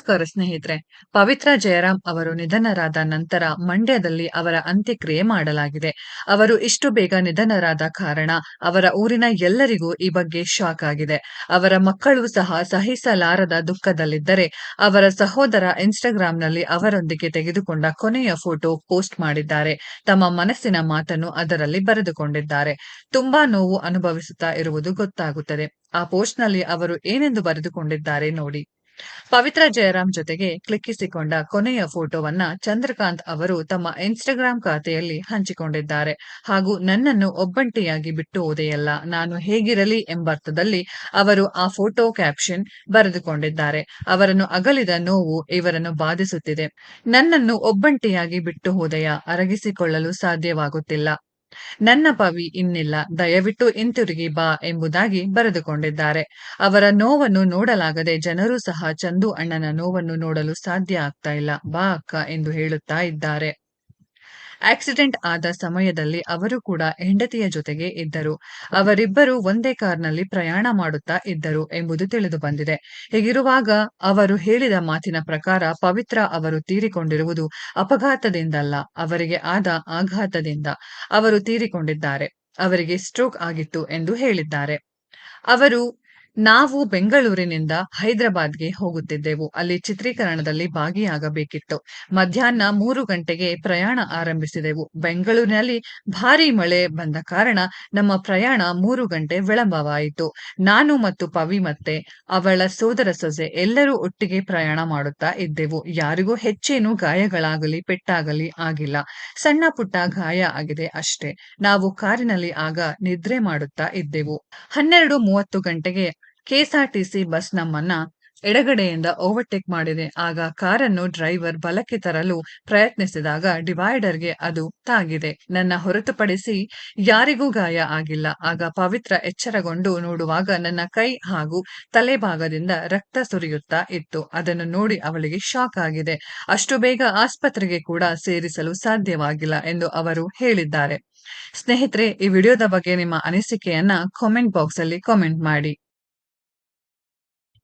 ನಮಸ್ಕಾರ ಸ್ನೇಹಿತರೆ. ಪವಿತ್ರ ಜಯರಾಮ್ ಅವರು ನಿಧನರಾದ ನಂತರ ಮಂಡ್ಯದಲ್ಲಿ ಅವರ ಅಂತ್ಯಕ್ರಿಯೆ ಮಾಡಲಾಗಿದೆ. ಅವರು ಇಷ್ಟು ಬೇಗ ನಿಧನರಾದ ಕಾರಣ ಅವರ ಊರಿನ ಎಲ್ಲರಿಗೂ ಈ ಬಗ್ಗೆ ಶಾಕ್ ಆಗಿದೆ. ಅವರ ಮಕ್ಕಳು ಸಹ ಸಹಿಸಲಾರದ ದುಃಖದಲ್ಲಿದ್ದರೆ ಅವರ ಸಹೋದರ ಇನ್ಸ್ಟಾಗ್ರಾಂನಲ್ಲಿ ಅವರೊಂದಿಗೆ ತೆಗೆದುಕೊಂಡ ಕೊನೆಯ ಫೋಟೋ ಪೋಸ್ಟ್ ಮಾಡಿದ್ದಾರೆ. ತಮ್ಮ ಮನಸ್ಸಿನ ಮಾತನ್ನು ಅದರಲ್ಲಿ ಬರೆದುಕೊಂಡಿದ್ದಾರೆ. ತುಂಬಾ ನೋವು ಅನುಭವಿಸುತ್ತಾ ಇರುವುದು ಗೊತ್ತಾಗುತ್ತದೆ. ಆ ಪೋಸ್ಟ್ನಲ್ಲಿ ಅವರು ಏನೆಂದು ಬರೆದುಕೊಂಡಿದ್ದಾರೆ ನೋಡಿ. ಪವಿತ್ರ ಜಯರಾಮ್ ಜೊತೆಗೆ ಕ್ಲಿಕ್ಕಿಸಿಕೊಂಡ ಕೊನೆಯ ಫೋಟೋವನ್ನ ಚಂದ್ರಕಾಂತ್ ಅವರು ತಮ್ಮ ಇನ್ಸ್ಟಾಗ್ರಾಂ ಖಾತೆಯಲ್ಲಿ ಹಂಚಿಕೊಂಡಿದ್ದಾರೆ. ಹಾಗೂ ನನ್ನನ್ನು ಒಬ್ಬಂಟಿಯಾಗಿ ಬಿಟ್ಟು ಹೋದೆಯಲ್ಲ, ನಾನು ಹೇಗಿರಲಿ ಎಂಬರ್ಥದಲ್ಲಿ ಅವರು ಆ ಫೋಟೋ ಕ್ಯಾಪ್ಷನ್ ಬರೆದುಕೊಂಡಿದ್ದಾರೆ. ಅವರನ್ನು ಅಗಲಿದ ನೋವು ಇವರನ್ನು ಬಾಧಿಸುತ್ತಿದೆ. ನನ್ನನ್ನು ಒಬ್ಬಂಟಿಯಾಗಿ ಬಿಟ್ಟು ಹೋದೆಯ, ಅರಗಿಸಿಕೊಳ್ಳಲು ಸಾಧ್ಯವಾಗುತ್ತಿಲ್ಲ. ನನ್ನ ಪವಿ ಇನ್ನಿಲ್ಲ, ದಯವಿಟ್ಟು ಹಿಂತಿರುಗಿ ಬಾ ಎಂಬುದಾಗಿ ಬರೆದುಕೊಂಡಿದ್ದಾರೆ. ಅವರ ನೋವನ್ನು ನೋಡಲಾಗದೆ ಜನರು ಸಹ ಚಂದು ಅಣ್ಣನ ನೋವನ್ನು ನೋಡಲು ಸಾಧ್ಯ ಆಗ್ತಾ ಇಲ್ಲ, ಬಾ ಅಕ್ಕ ಎಂದು ಹೇಳುತ್ತಾ ಇದ್ದಾರೆ. ಆಕ್ಸಿಡೆಂಟ್ ಆದ ಸಮಯದಲ್ಲಿ ಅವರು ಕೂಡ ಹೆಂಡತಿಯ ಜೊತೆಗೆ ಇದ್ದರು. ಅವರಿಬ್ಬರು ಒಂದೇ ಕಾರ್ನಲ್ಲಿ ಪ್ರಯಾಣ ಮಾಡುತ್ತಾ ಇದ್ದರು ಎಂಬುದು ತಿಳಿದು ಬಂದಿದೆ. ಹೀಗಿರುವಾಗ ಅವರು ಹೇಳಿದ ಮಾತಿನ ಪ್ರಕಾರ ಪವಿತ್ರ ಅವರು ತೀರಿಕೊಂಡಿರುವುದು ಅಪಘಾತದಿಂದಲ್ಲ, ಅವರಿಗೆ ಆದ ಆಘಾತದಿಂದ ಅವರು ತೀರಿಕೊಂಡಿದ್ದಾರೆ. ಅವರಿಗೆ ಸ್ಟ್ರೋಕ್ ಆಗಿತ್ತು ಎಂದು ಹೇಳಿದ್ದಾರೆ. ಅವರು ನಾವು ಬೆಂಗಳೂರಿನಿಂದ ಹೈದರಾಬಾದ್ಗೆ ಹೋಗುತ್ತಿದ್ದೆವು. ಅಲ್ಲಿ ಚಿತ್ರೀಕರಣದಲ್ಲಿ ಭಾಗಿಯಾಗಬೇಕಿತ್ತು. ಮಧ್ಯಾಹ್ನ ಮೂರು ಗಂಟೆಗೆ ಪ್ರಯಾಣ ಆರಂಭಿಸಿದೆವು. ಬೆಂಗಳೂರಿನಲ್ಲಿ ಭಾರಿ ಮಳೆ ಬಂದ ಕಾರಣ ನಮ್ಮ ಪ್ರಯಾಣ ಮೂರು ಗಂಟೆ ವಿಳಂಬವಾಯಿತು. ನಾನು ಮತ್ತು ಪವಿ ಮತ್ತೆ ಅವಳ ಸೋದರ ಸೊಸೆ ಎಲ್ಲರೂ ಒಟ್ಟಿಗೆ ಪ್ರಯಾಣ ಮಾಡುತ್ತಾ ಇದ್ದೆವು. ಯಾರಿಗೂ ಹೆಚ್ಚೇನು ಗಾಯಗಳಾಗಲಿ, ಪೆಟ್ಟಾಗಲಿ ಆಗಿಲ್ಲ. ಸಣ್ಣ ಪುಟ್ಟ ಗಾಯ ಆಗಿದೆ ಅಷ್ಟೇ. ನಾವು ಕಾರಿನಲ್ಲಿ ಆಗ ನಿದ್ರೆ ಮಾಡುತ್ತಾ ಇದ್ದೆವು. ಹನ್ನೆರಡು ಮೂವತ್ತು ಗಂಟೆಗೆ ಕೆಎಸ್ಆರ್ಟಿಸಿ ಬಸ್ ನಮ್ಮನ್ನ ಎಡಗಡೆಯಿಂದ ಓವರ್ಟೇಕ್ ಮಾಡಿದೆ. ಆಗ ಕಾರನ್ನು ಡ್ರೈವರ್ ಬಲಕ್ಕೆ ತರಲು ಪ್ರಯತ್ನಿಸಿದಾಗ ಡಿವೈಡರ್ಗೆ ಅದು ತಾಗಿದೆ. ನನ್ನ ಹೊರತುಪಡಿಸಿ ಯಾರಿಗೂ ಗಾಯ ಆಗಿಲ್ಲ. ಆಗ ಪವಿತ್ರ ಎಚ್ಚರಗೊಂಡು ನೋಡುವಾಗ ನನ್ನ ಕೈ ಹಾಗೂ ತಲೆ ಭಾಗದಿಂದ ರಕ್ತ ಸುರಿಯುತ್ತಾ ಇತ್ತು. ಅದನ್ನು ನೋಡಿ ಅವಳಿಗೆ ಶಾಕ್ ಆಗಿದೆ. ಅಷ್ಟು ಬೇಗ ಆಸ್ಪತ್ರೆಗೆ ಕೂಡ ಸೇರಿಸಲು ಸಾಧ್ಯವಾಗಿಲ್ಲ ಎಂದು ಅವರು ಹೇಳಿದ್ದಾರೆ. ಸ್ನೇಹಿತರೆ, ಈ ವಿಡಿಯೋದ ಬಗ್ಗೆ ನಿಮ್ಮ ಅನಿಸಿಕೆಯನ್ನ ಕಾಮೆಂಟ್ ಬಾಕ್ಸ್ ಅಲ್ಲಿ ಕಾಮೆಂಟ್ ಮಾಡಿ.